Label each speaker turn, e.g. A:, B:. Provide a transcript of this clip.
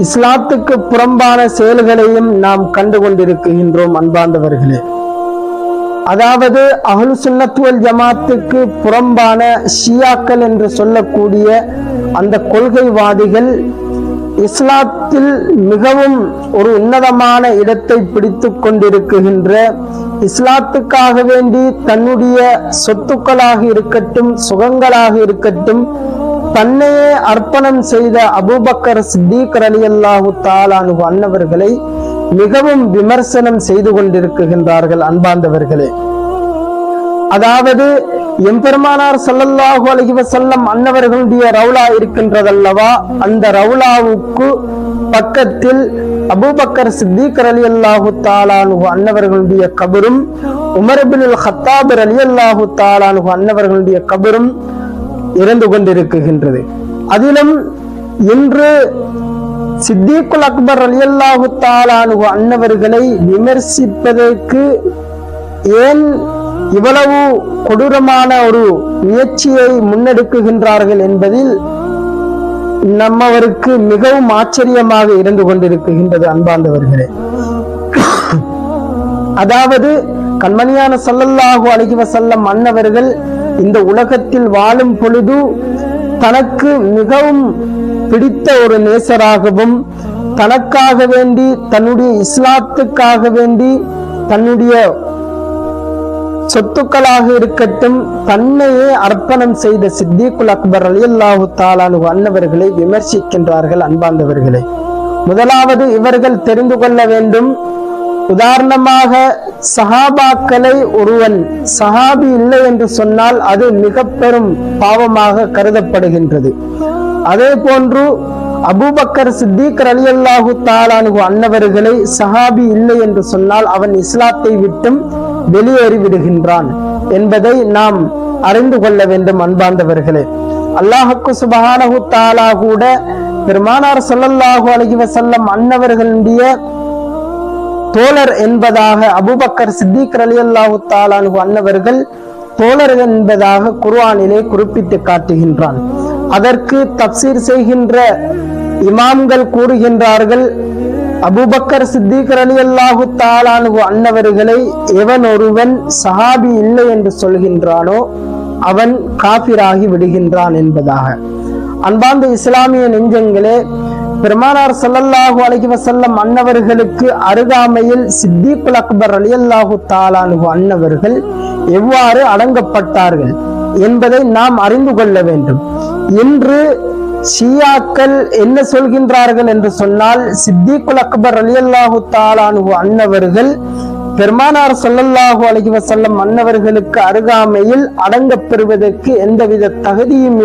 A: இஸ்லாத்துக்கு புறம்பான செயல்களையும் நாம் கண்டு கொண்டிருக்கின்றோம் அன்பாண்டவர்களே அதாவது அகல் சுன்னத்துவல் ஜமாத்துக்கு புறம்பான ஷியாக்கள் என்று சொல்லக்கூடிய அந்த கொள்கைவாதிகள் இஸ்லாத்தில் மிகவும் ஒரு உன்னதமான இடத்தை பிடித்து கொண்டிருக்கின்ற இஸ்லாத்துக்காக வேண்டி தன்னுடைய சொத்துக்களாக இருக்கட்டும் சுகங்களாக இருக்கட்டும் தன்னையே அர்ப்பணம் செய்த அபுபக்கர் சித்தீக் அலி அல்லாஹு தாலானு அன்னவர்களை மிகவும் விமர்சனம் செய்து கொண்டிருக்கின்றார்கள் அன்பாந்தவர்களே அதாவது எம்பெருமானார் சல்லல்லாஹு அலைஹி செல்லம் அன்னவர்களுடைய ரவுலா இருக்கின்றதல்லவா? அந்த ரவுலாவுக்கு பக்கத்தில் அபூபக்கர் சித்திக் ரலியல்லாஹு தாலானு அன்னவர்களுடைய கபரும் உமர்பின் ஹத்தாபர் அலி அல்லாஹு தாலானு அன்னவர்களுடைய கபரும் இறந்து கொண்டிருக்கின்றது. அதிலும் இன்று சித்திகுல் அக்பர் ரலியல்லாஹு தாலானு அன்னவர்களை விமர்சிப்பதற்கு ஏன் இவ்வளவு கொடூரமான ஒரு முயற்சியை முன்னெடுக்குகின்றார்கள் என்பதில் நம்மவருக்கு மிகவும் ஆச்சரியமாக இருந்து கொண்டிருக்கின்றது அன்பார்ந்தவர்களே. அதாவது கண்மணியான சல்லல்லாஹு அழகிவ செல்லம் அன்னவர்கள் இந்த உலகத்தில் வாழும் பொழுது தனக்கு மிகவும் பிடித்த ஒரு நேசராகவும் தனக்காக வேண்டி தன்னுடைய இஸ்லாத்துக்காக வேண்டி தன்னுடைய சொத்துக்களாக இருக்கட்டும் தன்னையே அர்ப்பணம் செய்த சித்திகுல் அக்பர் அலி அல்லாஹு தாலானு அன்னவர்களை விமர்சிக்கின்றார்கள் அன்பாந்தவர்களே முதலாவது இவர்கள் தெரிந்து கொள்ள வேண்டும் உதாரணமாக சஹாபாக்களை ஒருவன் சஹாபி இல்லை என்று சொன்னால் அது மிக பெரும் பாவமாக கருதப்படுகின்றது. அதே போன்று அபூபக்கர் சித்திக் அலி அல்லாஹு தாலானு அன்னவர்களை சஹாபி இல்லை என்று சொன்னால் அவன் இஸ்லாத்தை விட்டும் வெளியேறிவிடுகின்றான் என்பதை நாம் அறிந்து கொள்ள வேண்டும் அன்பார்ந்தவர்களே. அல்லாஹுக்கு சுபஹானஹு தாலா கூட பெருமானார் சொல்லல்லாஹு அலைஹி வசல்லம் அன்னவர்களுடைய தோழர் என்பதாக அபுபக்கர் சித்திக் ரலியல்லாஹு தாலானு அன்னவர்கள் தோழர் என்பதாக குர்ஆனிலே குறிப்பிட்டு காட்டுகின்றான். அதற்கு தப்சீர் செய்கின்ற இமாம்கள் கூறுகின்றார்கள் அபுபக்கர் சித்திக் ரலியல்லாஹு தாலானு அன்னவர்களை எவன் ஒருவன் சஹாபி இல்லை என்று சொல்கின்றானோ அவன் காபிராகி விடுகின்றான் என்பதாக. அன்பார்ந்த இஸ்லாமிய நெஞ்சங்களே பெருமானார் சல்லல்லாஹு அலைஹி வசல்லம் அன்னவர்களுக்கு அருகாமையில் சித்திகுல் அக்பர் ரலியல்லாஹு தாலானு அன்னவர்கள் எவ்வாறு அடங்கப்பட்டார்கள் என்பதை நாம் அறிந்து கொள்ள வேண்டும். இன்று ஷியாக்கள் என்ன சொல்கின்றார்கள் என்று சொன்னால் சித்திகுல் அக்பர் ரலியல்லாஹு தாலானு அன்னவர்கள் பெருமானார் சொல்லல்லாஹு அலைஹி வசல்லம் அன்னவர்களுக்கு அருகாமையில் அடங்கப் பெறுவதற்கு எந்தவித தகுதியும் இல்லை.